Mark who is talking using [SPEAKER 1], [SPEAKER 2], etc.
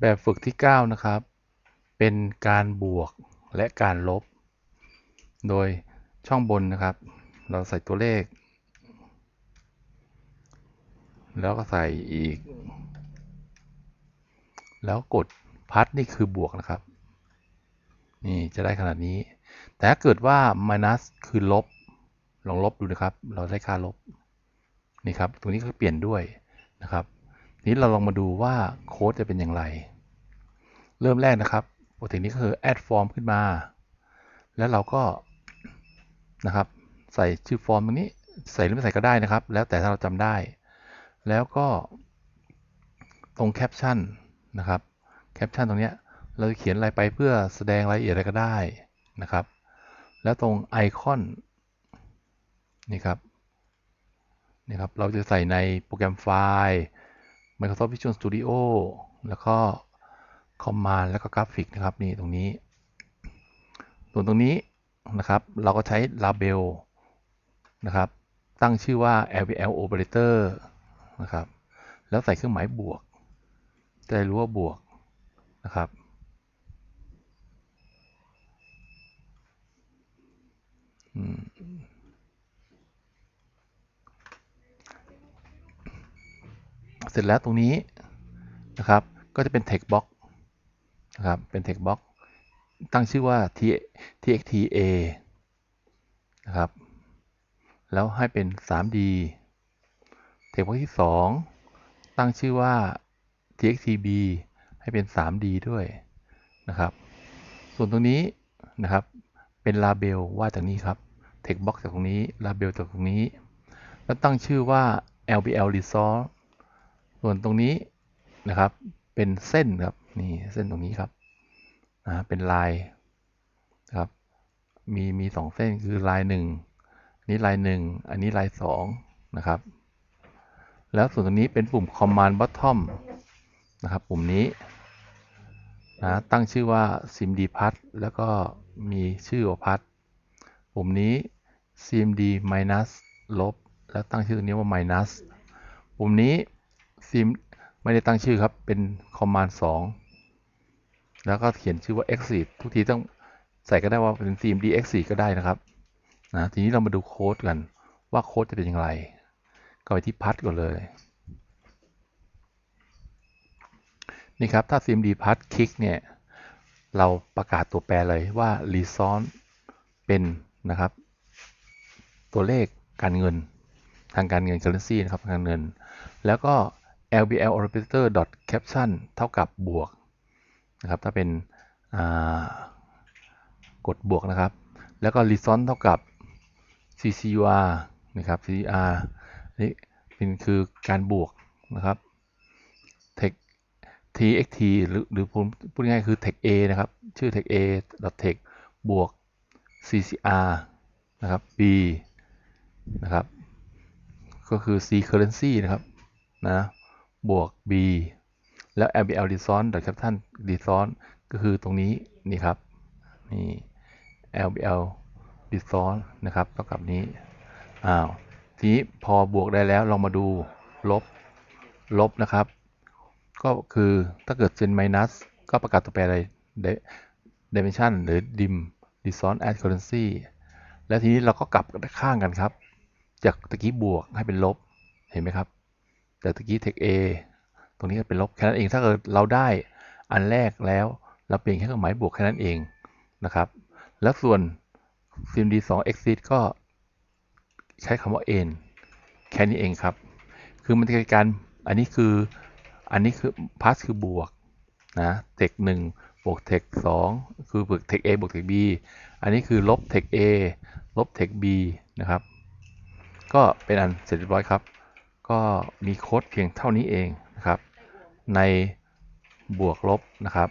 [SPEAKER 1] แบบฝึกที่ 9 นะครับ เป็นการบวกและการลบ โดยช่องบนนะครับ เราใส่ตัวเลข แล้วก็ใส่อีก แล้วกดพัดนี่คือบวกนะครับ นี่จะได้ขนาดนี้ แต่ถ้าเกิดว่า minus คือลบ ลองลบดูนะครับ เราได้ค่าลบ นี่ครับ ตรงนี้ก็เปลี่ยนด้วยนะครับ นี้เราลองมาดูว่าโค้ดจะเป็นอย่างไร เริ่มแรกนะครับโปรเทคนี้ก็คือ add form ขึ้นมา แล้วเราก็นะครับ ใส่ชื่อฟอร์มตรงนี้ ใส่หรือไม่ใส่ก็ได้นะครับ แล้วแต่ถ้าเราจำได้ แล้วก็ตรงแคปชั่นนะครับ แคปชั่นตรงนี้เราจะเขียนอะไรไปเพื่อแสดงรายละเอียดอะไรก็ได้นะครับ แล้วตรงไอคอนนี่ครับนี่ครับ เราจะใส่ในโปรแกรมไฟล์ Microsoft Visual Studio แล้วก็ Command แล้วก็กราฟิกนะครับนี่ตรงนี้ ส่วนตรงนี้นะครับ เราก็ใช้ label นะครับ ตั้งชื่อว่า LVL operator นะครับ แล้วใส่เครื่องหมายบวก จะรู้ว่าบวกนะครับ เสร็จแล้วตรงนี้นะครับ ก็จะเป็น text box นะครับ เป็น text box ตั้งชื่อว่า txta นะครับ แล้วให้เป็น 3d text box ที่ 2 ตั้งชื่อว่า txtb ให้เป็น 3d ด้วยนะครับ ส่วนตรงนี้นะครับเป็น label ว่าจากนี้ครับ text box จากตรงนี้ label จากตรงนี้ แล้วตั้งชื่อว่า lbl resource ส่วนตรงนี้นะครับ เป็นเส้นครับนี่เส้นตรงนี้ครับนะเป็นลายครับ มีมีสองเส้นคือลายหนึ่งนี้ลายหนึ่งอันนี้ลายสองนะครับ แล้วส่วนตรงนี้เป็นปุ่ม command bottom นะครับ ปุ่มนี้นะตั้งชื่อว่า cmd path แล้วก็มีชื่อว่า path ปุ่มนี้ cmd minus ลบ แล้วตั้งชื่อตรงนี้ว่า minus ปุ่มนี้ ซิมไม่ได้ตั้งชื่อครับ เป็น command 2 แล้วก็เขียนชื่อว่า exit ทุกทีต้องใส่ก็ได้ว่าเป็น cmd exit ก็ได้นะครับ นะ ทีนี้เรามาดูโค้ดกัน ว่าโค้ดจะเป็นอย่างไร ก็ไปที่พัดก่อนเลย นี่ครับ ถ้า cmd พัดคลิกเนี่ย เราประกาศตัวแปรเลยว่า resource เป็นนะครับ ตัวเลขการเงินทางการเงิน currency นะครับ ทางการเงิน แล้วก็ lbl operator caption เท่ากับบวกนะครับถ้าเป็นกดบวกนะครับ แล้วก็ reson เท่ากับ ccur นะครับ ccr นี่เป็นคือการบวกนะครับ text txt หรือหรือพูดง่ายคือ text a นะครับ ชื่อ text a text บวก ccr นะครับ b นะครับ ก็คือ c currency นะครับ นะ บวก b แล้ว lbl response caption response ก็คือตรงนี้นี่ครับนี่ lbl response นะครับเท่ากับนี้อ้าวทีนี้พอบวกได้แล้วลองมาดูลบลบนะครับ ก็คือถ้าเกิดเซน minus ก็ประกาศตัวแปรอะไร dimension หรือ dim response as currency แล้วทีนี้เราก็กลับข้างกันครับ จากตะกี้บวกให้เป็นลบเห็นไหมครับ แต่ตะกี้ text a ตรงนี้ก็เป็นลบแค่นั้นเองถ้าเกิดเราได้อันแรกแล้วเราเปลี่ยนแค่เครื่องหมายบวกแค่นั้นเองนะครับ แล้วส่วน cmd 2 exit ก็ใช้คำว่า n แค่นี้เองครับ คือมันเป็นการอันนี้คืออันนี้คือ pass คือบวกนะ text 1บวก text 2คือบวก text a บวก text b อันนี้คือลบ text a ลบ text b นะครับ ก็เป็นอันเสร็จเรียบร้อยครับ ก็มีโค้ดเพียงเท่านี้เองนะครับ ในบวกลบนะครับ